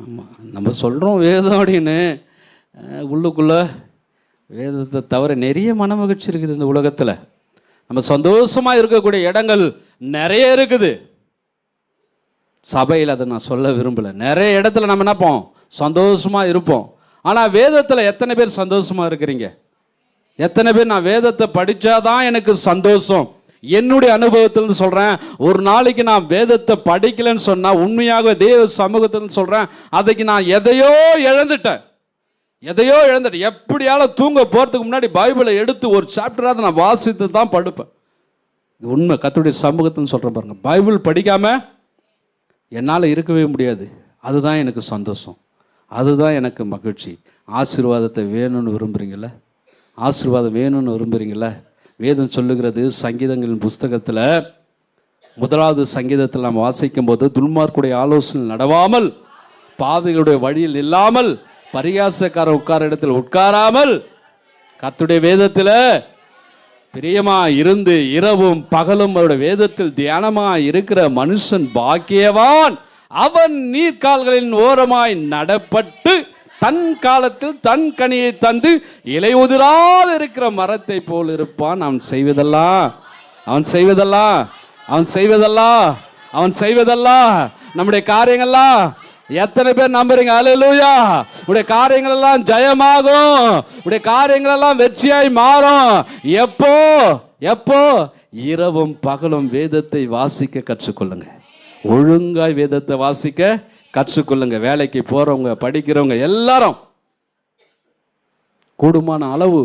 ஆமாம் நம்ம சொல்கிறோம் வேதம் அப்படின்னு. உள்ளுக்குள்ளே வேதத்தை தவிர நிறைய மன மகிழ்ச்சி இருக்குது இந்த உலகத்தில். நம்ம சந்தோஷமாக இருக்கக்கூடிய இடங்கள் நிறைய இருக்குது. சபையில் அதை நான் சொல்ல விரும்பலை. நிறைய இடத்துல நம்ம நினைப்போம் சந்தோஷமாக இருப்போம். ஆனால் வேதத்தில் எத்தனை பேர் சந்தோஷமாக இருக்கிறீங்க? எத்தனை பேர் நான் வேதத்தை படித்தாதான் எனக்கு சந்தோஷம்? என்னுடைய அனுபவத்திலிருந்து சொல்கிறேன் ஒரு நாளைக்கு நான் வேதத்தை படிக்கலைன்னு சொன்னால் உண்மையாக தேவ சமூகத்திலிருந்து சொல்கிறேன் அதைக்கு நான் எதையோ இழந்துட்டேன். எதையோ இழந்துட்டேன். எப்படியால தூங்க போகிறதுக்கு முன்னாடி பைபிளை எடுத்து ஒரு சாப்டராக நான் வாசித்து தான் படுப்பேன். இது உண்மை. கத்துடைய சமூகத்துன்னு சொல்கிறேன் பாருங்க. பைபிள் படிக்காமல் என்னால் இருக்கவே முடியாது. அதுதான் எனக்கு சந்தோஷம். அதுதான் எனக்கு மகிழ்ச்சி. ஆசீர்வாதத்தை வேணும்னு விரும்புகிறீங்கள ஆசீர்வாதம் வேணும்னு விரும்புகிறீங்கள வேதம் சொல்லுகிறது சங்கீதங்களின் புஸ்தகத்தில் முதலாவது சங்கீதத்தில் நாம் வாசிக்கும் போது துன்மார்க்குடைய ஆலோசனை நடவாமல் பாவிகளுடைய வழியில் இல்லாமல் பரிகாசக்கார உட்கார இடத்தில் உட்காராமல் கத்துடைய வேதத்தில் பிரியமா இருந்து இரவும் பகலும் அவருடைய வேதத்தில் தியானமா இருக்கிற மனுஷன் பாக்கியவான். அவன் நீர்க்கால்களின் ஓரமாய் நடப்பட்டு தன் காலத்தில் தன் கனியை தந்து இலை உதிராது இருக்கிற மரத்தை போல் இருப்பான். அவன் செய்வதெல்லாம் அவன் செய்வதெல்லாம் அவன் செய்வதெல்லாம் அவன் செய்வதெல்லாம் நம்முடைய காரியங்கள்லாம் எத்தனை பேர் நம்புறீங்க? அலையலூயா உடைய காரியங்கள் எல்லாம் ஜெயமாகும். உடைய காரியங்கள் எல்லாம் வெற்றியாய் மாறும். எப்போ? எப்போ? இரவும் பகலும் வேதத்தை வாசிக்க கற்றுக்கொள்ளுங்க. ஒழுங்காய் வேதத்தை வாசிக்க கற்றுக்கொள்ளுங்க வேலைக்கு போகிறவங்க படிக்கிறவங்க எல்லாரும் கூடுமான அளவு